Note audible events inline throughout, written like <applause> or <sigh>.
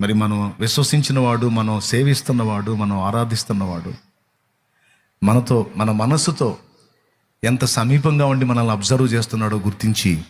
మరి మనం విశ్వసించిన వాడు మనం సేవిస్తున్నవాడు మనం ఆరాధిస్తున్నవాడు మనతో మన మనస్సుతో ఎంత సమీపంగా ఉండి మనల్ని అబ్జర్వ్ చేస్తున్నాడో గుర్తించి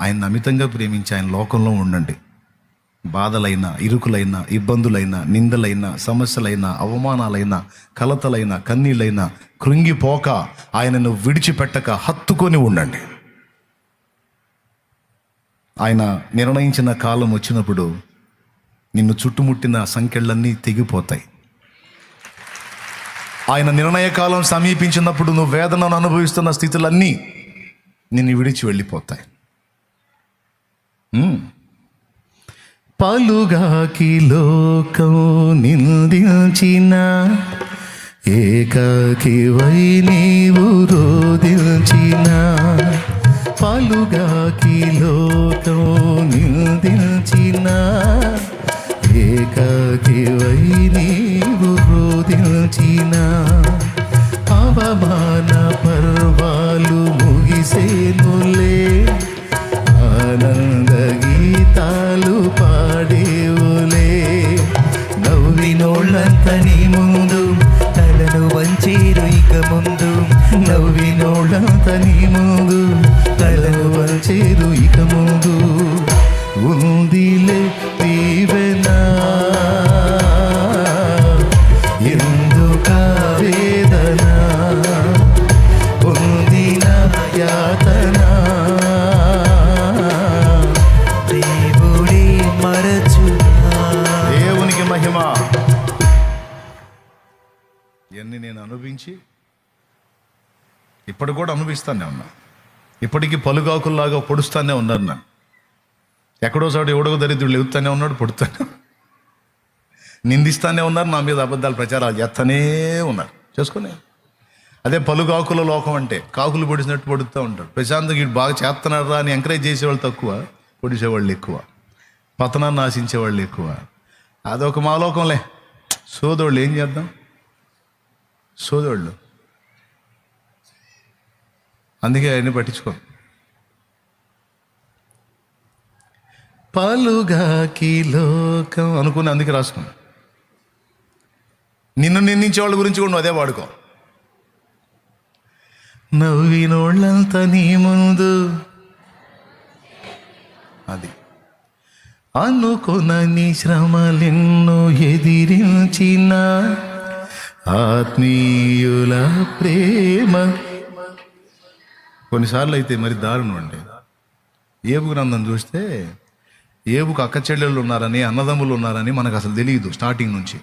ఆయన అమితంగా ప్రేమించి ఆయన లోకంలో ఉండండి. బాధలైన ఇరుకులైనా ఇబ్బందులైన నిందలైన సమస్యలైన అవమానాలైన కలతలైన కన్నీళ్ళైనా కృంగిపోక ఆయనను విడిచిపెట్టక హత్తుకొని ఉండండి. ఆయన నిర్ణయించిన కాలం వచ్చినప్పుడు నిన్ను చుట్టుముట్టిన సంఖ్యలన్నీ తెగిపోతాయి. ఆయన నిర్ణయ కాలం సమీపించినప్పుడు నువ్వు వేదనను అనుభవిస్తున్న స్థితులన్నీ నిన్ను విడిచి వెళ్ళిపోతాయి. పలుగాకి లోకం నిందించిన ఏకాకి వై నీవు రోదించిన పలుగాకి లోకం నిందించిన ఏకాకివై నీవు రోదించిన అవమాన ఇప్పుడు కూడా అనుభవిస్తానే ఉన్నా. ఇప్పటికీ పలుగాకుల్లాగా పొడుస్తానే ఉన్నారు నన్ను. ఎక్కడో చోట ఎవడో దరిద్రుడు లేవుతానే ఉన్నాడు పొడుతానే నిందిస్తానే ఉన్నారు నా మీద అబద్ధాలు ప్రచారాలు చేస్తానే ఉన్నారు. చేసుకునే అదే పలుగాకుల లోకం అంటే కాకులు పొడిచినట్టు పొడుతూ ఉంటారు. ప్రశాంత్ గీడు బాగా చేస్తున్నాడు రా అని ఎంకరేజ్ చేసేవాళ్ళు తక్కువ పొడిచేవాళ్ళు ఎక్కువ. పతనాన్ని ఆశించేవాళ్ళు ఎక్కువ. అదొక మా లోకంలే సోదోళ్ళు ఏం చేద్దాం? సోదోళ్ళు అందుకే అవన్నీ పట్టించుకో పలుగాకి లోకం అనుకుని అందుకే రాసుకున్నా. నిన్ను నిందించే వాళ్ళ గురించి కూడా అదే వాడుకో. నవ్వినోళ్ళంతా నీ ముందు. అది. అనుకునని శ్రమలెన్నో ఎదిరించిన ఆత్మీయుల ప్రేమ. కొన్నిసార్లు అయితే మరి దారుణం అండి ఏబు గ్రంథం చూస్తే ఏబుకు అక్క చెల్లెళ్ళు ఉన్నారని అన్నదమ్ములు ఉన్నారని మనకు అసలు తెలియదు స్టార్టింగ్ నుంచి.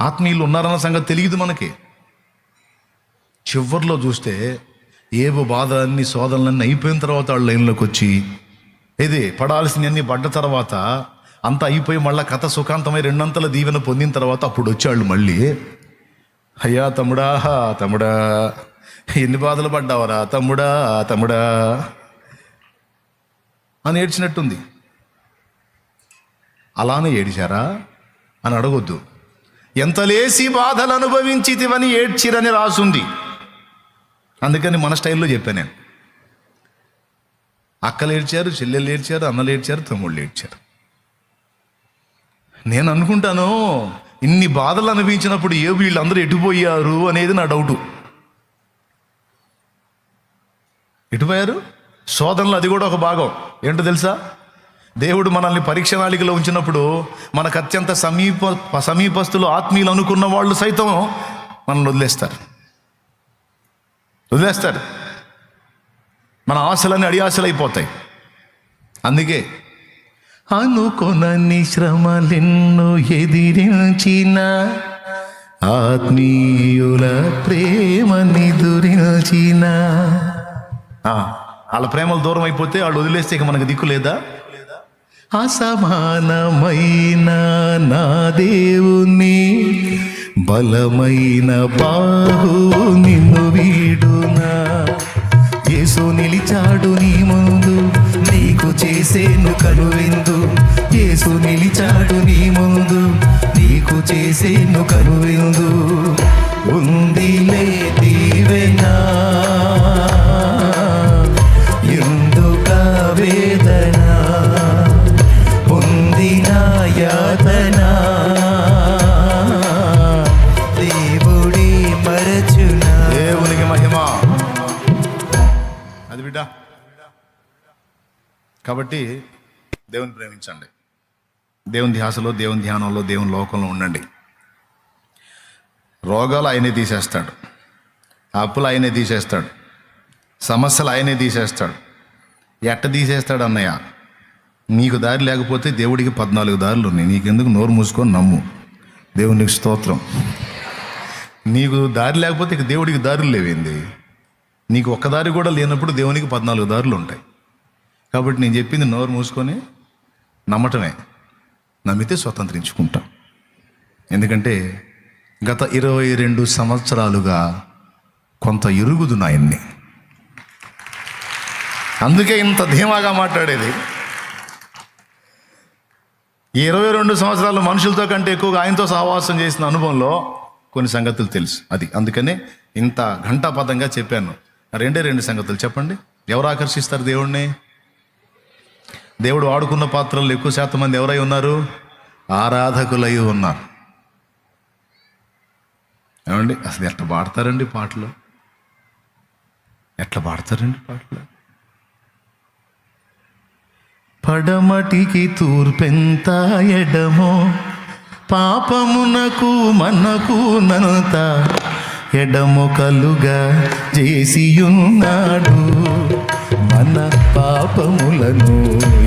ఆత్మీయులు ఉన్నారన్న సంగతి తెలియదు మనకి. చివర్లో చూస్తే ఏబు బాధ అన్ని సోదరులన్నీ అయిపోయిన తర్వాత వాళ్ళు లైన్లోకి వచ్చి ఇది పడాల్సినవన్నీ పడ్డ తర్వాత అంతా అయిపోయి మళ్ళీ కథ సుఖాంతమై రెండంతల దీవెన పొందిన తర్వాత అప్పుడు వచ్చాళ్ళు మళ్ళీ. అయ్యా తమ్ముడా తమ్ముడా. ఎన్ని బాధలు పడ్డావరా తమ్ముడా తమ్ముడా. అని ఏడ్చినట్టుంది. అలానే ఏడిచారా? అని అడగొద్దు. ఎంత లేసి బాధలు అనుభవించితివని ఏడ్చిరని రాసుంది. అందుకని మన స్టైల్లో చెప్పాను నేను. అక్కలు ఏడ్చారు చెల్లెలు ఏడ్చారు అన్నలు ఏడ్చారు తమ్ముళ్ళు ఏడ్చారు. నేను అనుకుంటాను ఇన్ని బాధలు అనిపించినప్పుడు ఏ వీళ్ళందరూ ఎటుపోయారు అనేది నా డౌటు. ఎటుపోయారు? శోధనలు అది కూడా ఒక భాగం. ఏంటో తెలుసా? దేవుడు మనల్ని పరీక్ష నాళికలో ఉంచినప్పుడు మనకు అత్యంత సమీప సమీపస్తులు ఆత్మీయులు అనుకున్న వాళ్ళు సైతం మనల్ని వదిలేస్తారు. వదిలేస్తారు. మన ఆశలన్నీ అడియాశలు అయిపోతాయి. అందుకే అనుకొనని శ్రమలెన్నో ఎదిరించిన ఆత్మీయుల ప్రేమ దురించిన ఆ, వాళ్ళ ప్రేమలు దూరం అయిపోతే వాళ్ళు వదిలేస్తే ఇక మనకు దిక్కు లేదా? అసమానమైన నా దేవుని బలమైన బాహు నిన్ను వీడునా? యేసు నిలిచాడు నీ ముందు నీకు చేసేను కనువిందు. యేసు నిలిచాడు నీ ముందు. నీకు చేసేను కరువిందు. ఉంది దీవెనా. కాబట్టి దేవుని ప్రేమించండి. దేవుని ధ్యాసలో దేవుని ధ్యానంలో దేవుని లోకంలో ఉండండి. రోగాలు ఆయనే తీసేస్తాడు. అప్పులు ఆయనే తీసేస్తాడు. సమస్యలు ఆయనే తీసేస్తాడు. ఎట్ట తీసేస్తాడు అన్నయ్య? నీకు దారి లేకపోతే దేవుడికి పద్నాలుగు దారులు ఉన్నాయి. నీకెందుకు నోరు మూసుకొని నమ్ము. దేవునికి స్తోత్రం. నీకు దారి లేకపోతే ఇక దేవుడికి దారులు లేవేంది? నీకు ఒక్క దారి కూడా లేనప్పుడు దేవునికి పద్నాలుగు దారులు ఉంటాయి. కాబట్టి నేను చెప్పింది నోరు మూసుకొని నమ్మటమే. నమ్మితే స్వతంత్రించుకుంటాం. ఎందుకంటే గత ఇరవై రెండు సంవత్సరాలుగా కొంత ఇరుగుదు నాయన్ని. అందుకే ఇంత ధీమాగా మాట్లాడేది. ఈ ఇరవై రెండు సంవత్సరాలు మనుషులతో కంటే ఎక్కువగా ఆయనతో సహవాసం చేసిన అనుభవంలో కొన్ని సంగతులు తెలుసు. అది అందుకనే ఇంత ఘంటాపదంగా చెప్పాను. రెండే రెండు సంగతులు చెప్పండి. ఎవరు ఆకర్షిస్తారు దేవుణ్ణి? దేవుడు వాడుకున్న పాత్రలు ఎక్కువ శాతం మంది ఎవరై ఉన్నారు? ఆరాధకులై ఉన్నారు. ఏమండి? అసలు ఎట్లా పాడతారండి పాటలు? ఎట్లా పాడతారండి పాటలు? పడమటికి తూర్పెంత ఎడమో పాపమునకు మనకు నంత ఎడము కలుగా చేసియున్నాడు. మన పాపములను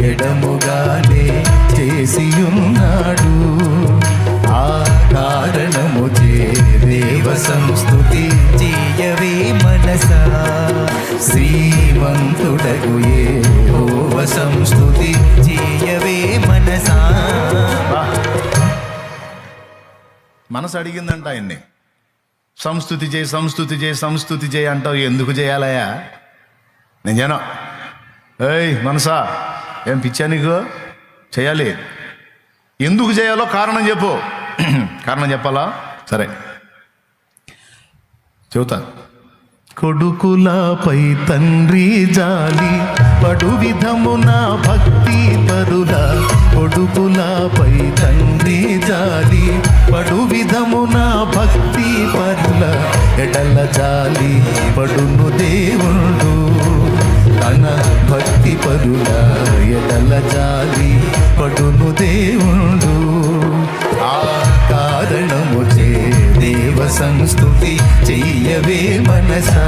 ఎడముగానే చేసియున్నాడు. ఆ కారణము దేవ సంస్థుతి చేయవే మనస. శ్రీమంతుడగు ఏ ఓవ సంస్థుతి చేయవే మనసా. మనసు అడిగిందంట ఆయన్ని. సంస్థుతి చేయి సంస్థుతి చేయి సంస్థుతి చేయి అంటావు. ఎందుకు చేయాలయా నేను చేయను. ఏయ్ మనసా ఏం పిచ్చా నీకు? చేయాలి. ఎందుకు చేయాలో కారణం చెప్పు. <clears throat> కారణం చెప్పాలా? సరే. చెబుతా. కొడుకులపై తండ్రి జాలి పడు విధమున భక్తి పరుల. కొడుకులపై తండ్రి జాలి పడు విధమున భక్తి పరుల. ఎడల జాలి పడును దేవుడు. తన భక్తి పరుల ఎడల జాలి పడును దేవుడు. ఆ కారణము చే దేవ సంస్థుతి చెయ్యవే మనసా.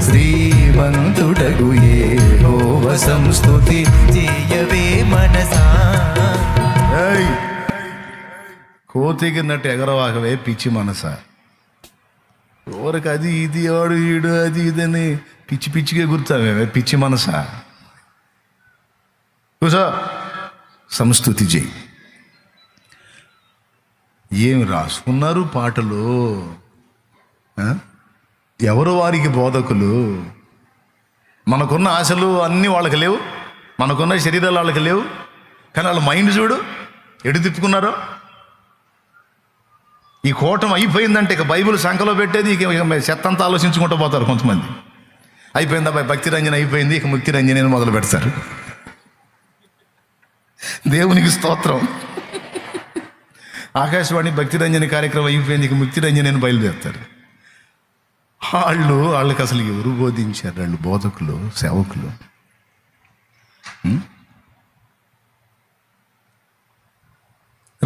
శ్రీమంతుడగు ఏ హోవ సంస్థుతి చేయవే మనసా. కోతికిన్నట్టు ఎగరవాగవే పిచ్చి మనస. ఎవరికి అది ఇది ఆడు ఈడు అది ఇదని పిచ్చి పిచ్చిగా గుర్తావే పిచ్చి మనసా? కూసో సంస్థుతి చేయి ఏమి రాసుకున్నారు పాటలు? ఎవరు వారికి బోధకులు? మనకున్న ఆశలు అన్నీ వాళ్ళకి లేవు మనకున్న శరీరాలు వాళ్ళకి లేవు కానీ వాళ్ళ మైండ్ చూడు ఎడు తిప్పుకున్నారో? ఈ కోటం అయిపోయిందంటే ఇక బైబిల్ సంఖలో పెట్టేది ఇక ఇక చెత్త అంతా ఆలోచించుకుంటూ పోతారు కొంతమంది. అయిపోయిందా అబ్బాయి భక్తి రంజన అయిపోయింది ఇక ముక్తి రంజని మొదలు పెడతారు. దేవునికి స్తోత్రం. ఆకాశవాణి భక్తి రంజని కార్యక్రమం అయిపోయింది ఇక ముక్తి రంజని బయలుదేరుతారు. వాళ్ళు వాళ్ళకి అసలు ఎవరు బోధించారు వాళ్ళు? బోధకులు సేవకులు?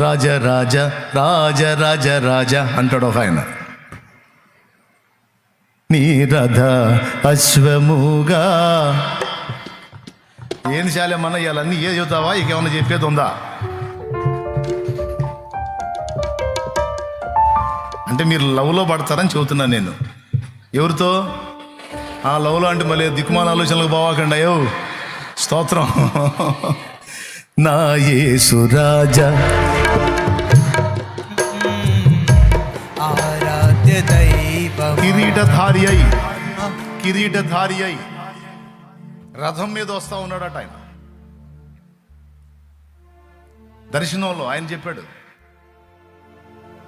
రాజా రాజ రాజ రాజ రాజ రాజ అంటాడు ఒక ఆయన. నీ రథ అశ్వముగా. ఏం శాలేమన్నా ఇవన్నీ ఏ చెబుతావా? ఇంకేమన్నా చెప్పేది ఉందా? అంటే మీరు లవ్లో పడతారని చెబుతున్నాను నేను. ఎవరితో? ఆ లవ్లో అంటే మళ్ళీ దిక్కుమాల ఆలోచనలకు పోవాకండి అయ్యో. స్తోత్రం. నా యేసు రాజా. ఆరాధ్య దయ కిరీటధారి అయి కిరీటధారి అయి రథం మీద వస్తా ఉన్నాడట ఆయన. దర్శనంలో ఆయన చెప్పాడు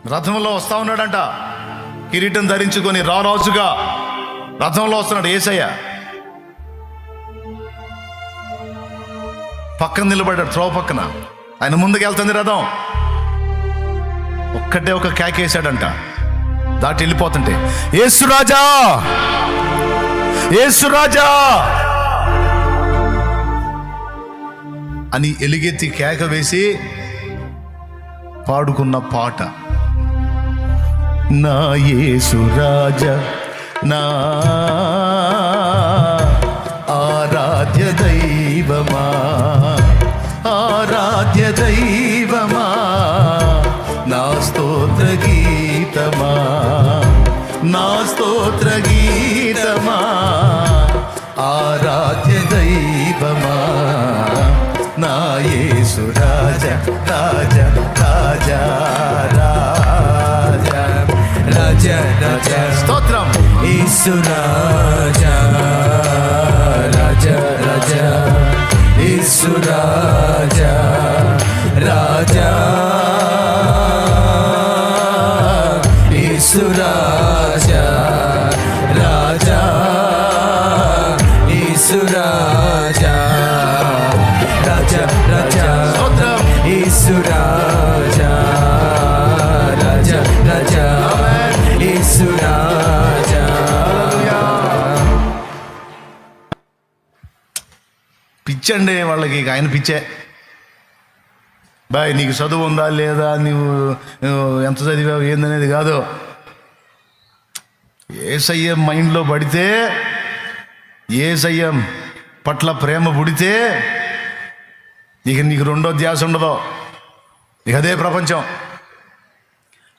రథంలో వస్తా ఉన్నాడంట. కిరీటం ధరించుకొని రారాజుగా రథంలో వస్తున్నాడు ఏసయ్య. పక్కన నిలబడ్డాడు త్రోవ పక్కన. ఆయన ముందుకు వెళ్తుంది రథం. ఒక్కటే ఒక కేకేశాడంట. దాటి వెళ్ళిపోతుంటే ఏసురాజా ఏసురాజా అని ఎలుగెత్తి కేక వేసి పాడుకున్న పాట నా యేసురాజ నా ఆరాధ్య దైవమా ఆరాధ్య దైవమా నా స్తోత్ర గీతమా నా స్తోత్ర గీతమా ఆరాధ్య దైవమా. నా యేసు రాజ రాజ రాజ రాజ రాజ రాజ. స్తోత్రం. యేసు రాజ. రాజ పిచ్చండి వాళ్ళకి ఇక ఆయన పిచ్చే. బాయ్ నీకు చదువు ఉందా లేదా? నువ్వు నువ్వు ఎంత చదివావు ఏందనేది కాదు. ఏసయ్య మైండ్లో పడితే ఏసయ్య పట్ల ప్రేమ పుడితే ఇక నీకు రెండో ధ్యాస ఉండదు. ఇక అదే ప్రపంచం.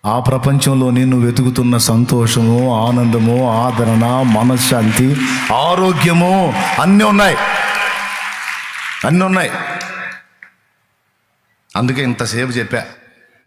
ఆ ప్రపంచంలో నువ్వు వెతుకుతున్న సంతోషము ఆనందము ఆదరణ మనశ్శాంతి ఆరోగ్యము అన్నీ ఉన్నాయి. అన్నీ ఉన్నాయి అందుకే ఇంతసేపు చెప్పా.